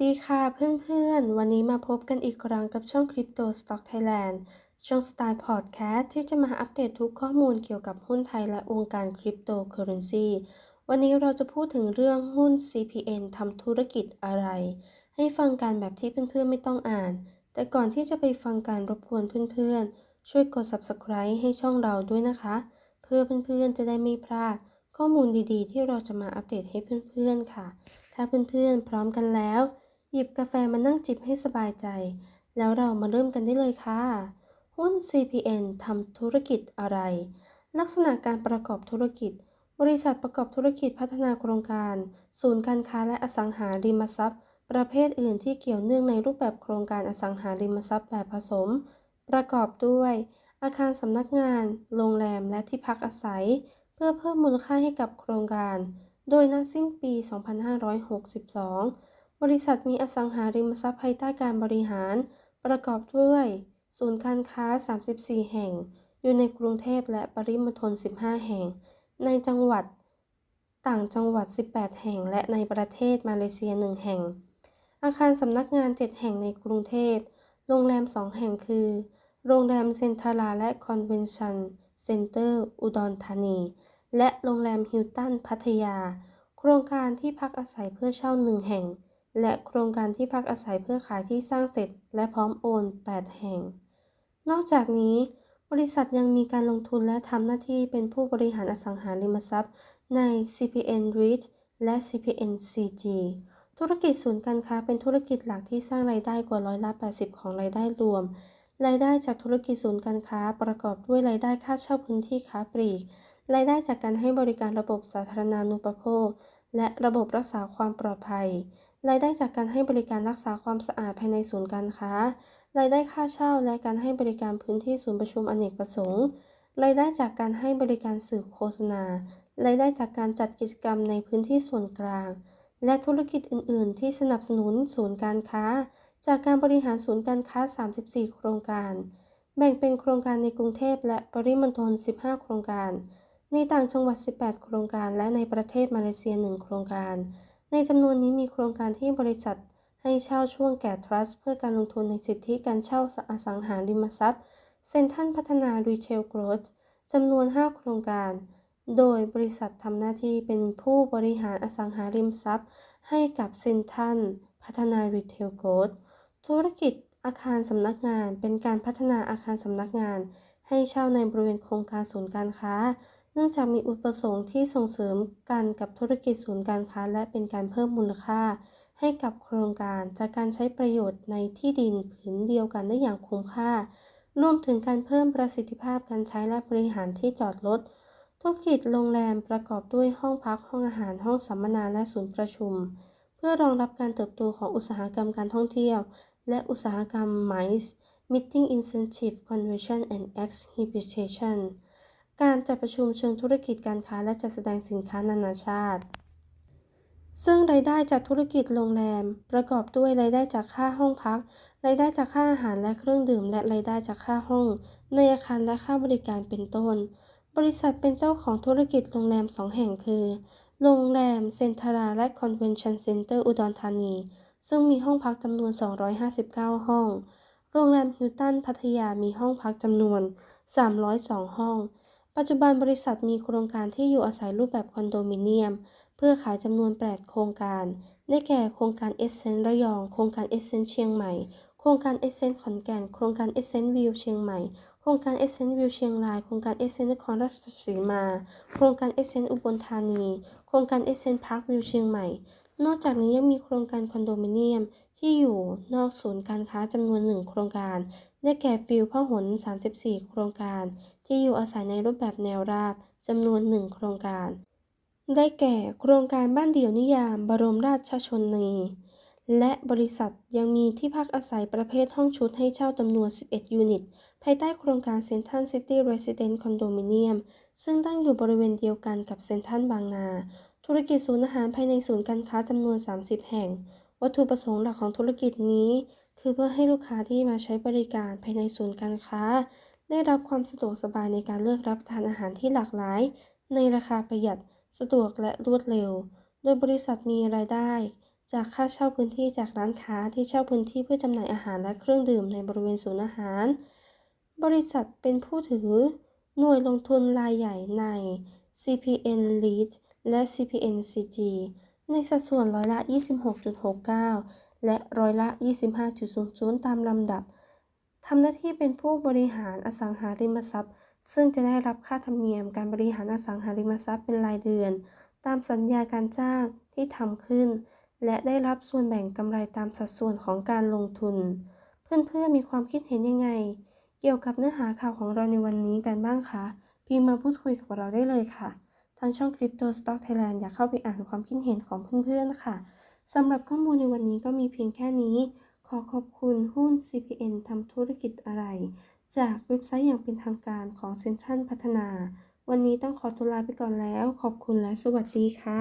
วัสดีค่ะเพื่อนๆ วันนี้มาพบกันอีกครั้งกับช่อง Crypto Stock Thailand ช่องสไตล์พอดแคสต์ที่จะมาอัปเดตทุกข้อมูลเกี่ยวกับหุ้นไทยและวงการคริปโตเคอเรนซีวันนี้เราจะพูดถึงเรื่องหุ้น CPN ทำธุรกิจอะไร ให้ฟังกันแบบที่เพื่อนๆ ไม่ต้องอ่าน แต่ก่อนที่จะไปฟังการรบกวนเพื่อนๆ ช่วยกด Subscribe ให้ช่องเราด้วยนะคะ เพื่อเพื่อนๆ จะได้ไม่พลาดข้อมูลดีๆ ที่เราจะมาอัปเดตให้เพื่อนๆ ค่ะ ถ้าเพื่อนๆ พร้อมกันแล้ว หยิบกาแฟมานั่งจิบให้สบายใจ แล้วเรามาเริ่มกันได้เลยค่ะ หุ้น CPN ทำธุรกิจอะไร ลักษณะการประกอบธุรกิจ บริษัทประกอบธุรกิจพัฒนาโครงการ ศูนย์การค้าและอสังหาริมทรัพย์ ประเภทอื่นที่เกี่ยวเนื่องในรูปแบบโครงการอสังหาริมทรัพย์แบบผสม ประกอบด้วย อาคารสำนักงาน โรงแรมและที่พักอาศัย เพื่อเพิ่มมูลค่าให้กับโครงการ โดยณสิ้นปี 2562 บริษัทมีอสังหาริมทรัพย์ภายใต้การบริหาร ประกอบด้วย ศูนย์การค้า 34 แห่ง อยู่ในกรุงเทพและปริมณฑล 15 แห่ง ในจังหวัด ต่างจังหวัด 18 แห่ง และในประเทศมาเลเซีย 1 แห่ง อาคารสำนักงาน 7 แห่งในกรุงเทพ โรงแรม 2 แห่งคือ โรงแรมเซนทราและคอนเวนชั่นเซ็นเตอร์ อุดรธานี และโรงแรมฮิลตัน พัทยา โครงการที่พักอาศัยเพื่อเช่า1แห่ง และโครงการที่พักอาศัยเพื่อขายที่สร้างเสร็จ และพร้อมโอน 8 แห่ง นอกจากนี้ บริษัทยังมีการลงทุนและทำหน้าที่เป็นผู้บริหารอสังหาริมทรัพย์ ใน CPN REIT และ CPN CG ธุรกิจศูนย์การค้าเป็นธุรกิจหลักที่สร้างรายได้กว่าร้อยละ80 ของรายได้รวม รายได้จากธุรกิจศูนย์การค้าประกอบด้วยรายได้ค่าเช่าพื้นที่ค้าปลีก รายได้จากการให้บริการระบบสาธารณานุปโภค และระบบรักษาความปลอดภัย รายได้จากการให้บริการรักษาความสะอาดภายในศูนย์การค้า รายได้ค่าเช่าและการให้บริการพื้นที่ศูนย์ประชุมอเนกประสงค์ รายได้จากการให้บริการสื่อโฆษณา รายได้จากการจัดกิจกรรมในพื้นที่ส่วนกลาง และธุรกิจอื่น ๆ ที่สนับสนุนศูนย์การค้า จากการบริหารศูนย์การค้า 34 โครงการ แบ่งเป็นโครงการในกรุงเทพและปริมณฑล 15 โครงการ ในต่างจังหวัด 18 โครงการและในประเทศมาเลเซีย 1 โครงการ ในจำนวนนี้มีโครงการที่บริษัทให้เช่าช่วงแก่ทรัสต์เพื่อการลงทุนในสิทธิการเช่าอสังหาริมทรัพย์ เซ็นทรัลพัฒนารีเทลโกรธจำนวน 5 โครงการ โดยบริษัททำหน้าที่เป็นผู้บริหารอสังหาริมทรัพย์ ให้กับเซ็นทรัลพัฒนารีเทลโกรธธุรกิจอาคารสำนักงาน เป็นการพัฒนาอาคารสำนักงาน ให้เช่าในบริเวณโครงการศูนย์การค้า นื่องจากมีอุปสงค์ที่ส่งเสริมกันกับธุรกิจศูนย์การค้า และเป็นการเพิ่มมูลค่า ให้กับโครงการจากการใช้ประโยชน์ในที่ดินผืนเดียวกันได้อย่างคุ้มค่ารวมถึงการเพิ่มประสิทธิภาพการใช้และบริหารที่จอดรถธุรกิจโรงแรมประกอบด้วยห้องพักห้องอาหารห้องสัมมนาและศูนย์ประชุม เพื่อรองรับการเติบโตของอุตสาหกรรมการท่องเที่ยว และอุตสาหกรรม MICE Meeting Incentive Convention and Exhibition การจัดประชุมเชิงธุรกิจการค้าและจัดแสดงสินค้านานาชาติ ซึ่งรายได้จากธุรกิจโรงแรม ประกอบด้วยรายได้จากค่าห้องพัก รายได้จากค่าอาหารและเครื่องดื่ม และรายได้จากค่าห้อง ในอาคารและค่าบริการเป็นต้น บริษัทเป็นเจ้าของธุรกิจโรงแรม2แห่งคือ โรงแรมเซ็นทราและคอนเวนชั่นเซ็นเตอร์อุดรธานี ซึ่งมีห้องพักจำนวน 259 ห้อง โรงแรมฮิลตันพัทยามีห้องพักจำนวน 302 ห้อง ปัจจุบันบริษัทมีโครงการที่อยู่อาศัยรูปแบบคอนโดมิเนียม เพื่อขายจำนวน 8 โครงการ ได้แก่โครงการเอเซนระยอง โครงการเอเซนเชียงใหม่ โครงการเอเซนขอนแก่น โครงการเอเซนวิวเชียงใหม่ โครงการเอเซนวิวเชียงราย โครงการเอเซนนครราชสีมา โครงการเอเซนอุบลธานี โครงการเอเซนพาร์ควิวเชียงใหม่ นอกจากนี้ยังมีโครงการคอนโดมิเนียมที่อยู่นอกศูนย์การค้าจำนวนหนึ่งโครงการ ได้แก่ฟิลพหล34 โครงการ ที่อยู่อาศัยในรูปแบบแนวราบจำนวนหนึ่งโครงการ ได้แก่โครงการบ้านเดี่ยวนิยามบรมราชชนนีและบริษัทยังมีที่พักอาศัยประเภทห้องชุดให้เช่าจำนวน 11 ยูนิต ภายใต้โครงการเซ็นทรัลซิตี้เรสซิเดนต์คอนโดมิเนียมซึ่งตั้งอยู่บริเวณเดียวกันกับเซ็นทรัลบางนา ธุรกิจศูนย์อาหารภายในศูนย์การค้าจำนวน 30 แห่ง วัตถุประสงค์หลักของธุรกิจนี้ คือเพื่อให้ลูกค้าที่มาใช้บริการภายในศูนย์การค้า ได้รับความสะดวกสบายในการเลือกรับประทานอาหารที่หลากหลาย ในราคาประหยัด สะดวกและรวดเร็ว โดยบริษัทมีรายได้ จากค่าเช่าพื้นที่จากร้านค้าที่เช่าพื้นที่เพื่อจำหน่ายอาหารและเครื่องดื่มในบริเวณศูนย์อาหาร บริษัทเป็นผู้ถือ หน่วยลงทุนรายใหญ่ใน CPN Lead และ CPN CG ในสัดส่วนร้อยละ 26.69 และร้อยละ 25.00 ตามลำดับ ทำหน้าที่เป็นผู้บริหารอสังหาริมทรัพย์ ซึ่งจะได้รับค่าธรรมเนียมการบริหารอสังหาริมทรัพย์เป็นรายเดือน ตามสัญญาการจ้างที่ทำขึ้น และได้รับส่วนแบ่งกำไรตามสัดส่วนของการลงทุน เพื่อนๆมีความคิดเห็นยังไง เกี่ยวกับเนื้อหาข่าวของเราในวันนี้กันบ้างคะพิมพ์มาพูดคุยกับเราได้เลยค่ะ ทางช่อง Crypto Stock Thailand อยากเข้าไปอ่านความคิดเห็นของเพื่อนๆค่ะสำหรับข้อมูลในวันนี้ก็มีเพียงแค่นี้ ขอขอบคุณหุ้น CPN ทำธุรกิจอะไร จากเว็บไซต์อย่างเป็นทางการของเซ็นทรัลพัฒนา วันนี้ต้องขอตัวลาไปก่อนแล้ว ขอบคุณและสวัสดีค่ะ